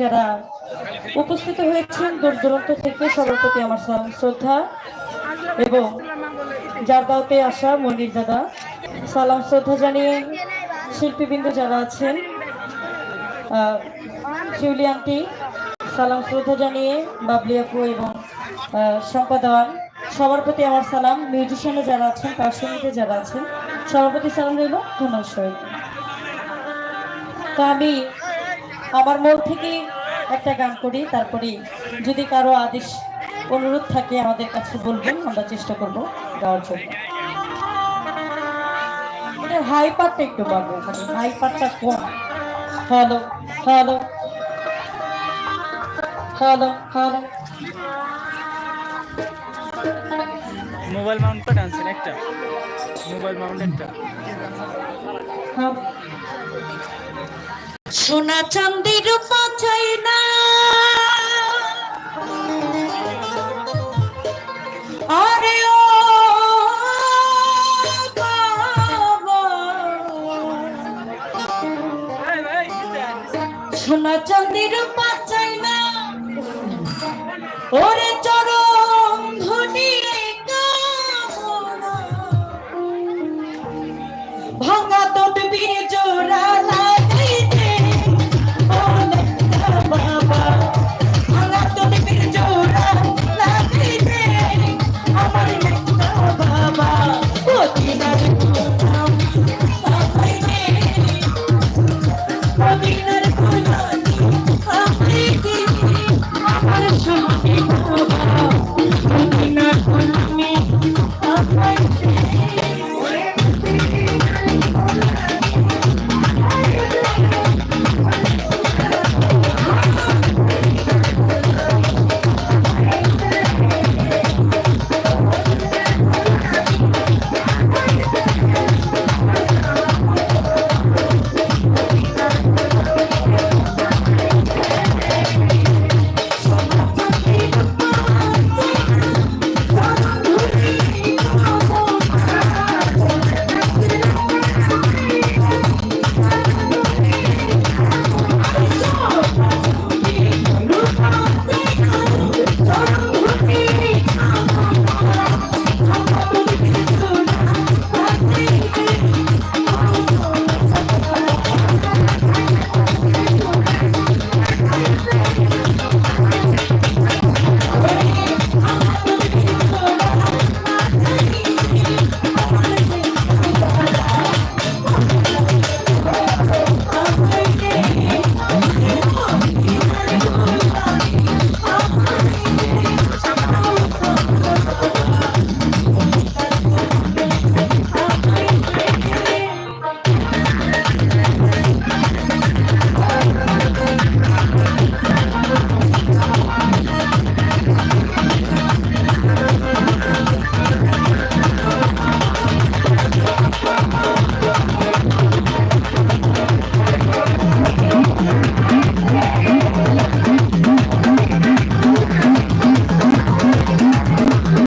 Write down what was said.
যারা উপস্থিত হয়েছেন, দূর দূরান্ত থেকে সবার প্রতি আমার শ্রদ্ধা এবং জারগাঁওতে আসা মনির দাদা, সালাম, শ্রদ্ধা জানিয়ে শিল্পীবৃন্দ যারা আছেন শিউলি আন্টি, সালাম, শ্রদ্ধা জানিয়ে বাবলি আপু এবং শম্পা সবার প্রতি আমার সালাম মিউজিশিয়ানে যারা আছেন তার সঙ্গীতে যারা আছেন, সবার প্রতি সালাম রইল ধন্যবাদ সবাইকে। তো আমি আমার মন থেকে একটা গান করি তারপরে যদি কারও আদেশ অনুরোধ থাকে আমাদের কাছে বলবেন আমরা চেষ্টা করব গাওয়ার জন্য। হাই পার্টটা একটু পাবো মানে হাই পার্টটা কম। Hello hello hello hello mobile mount করে আনছেন একটা। মোবাইল মাউন্ট একটা। সোনা চান্দির পাচাই না। আরে ও সোনা চান্দির পাচাই না। ওরে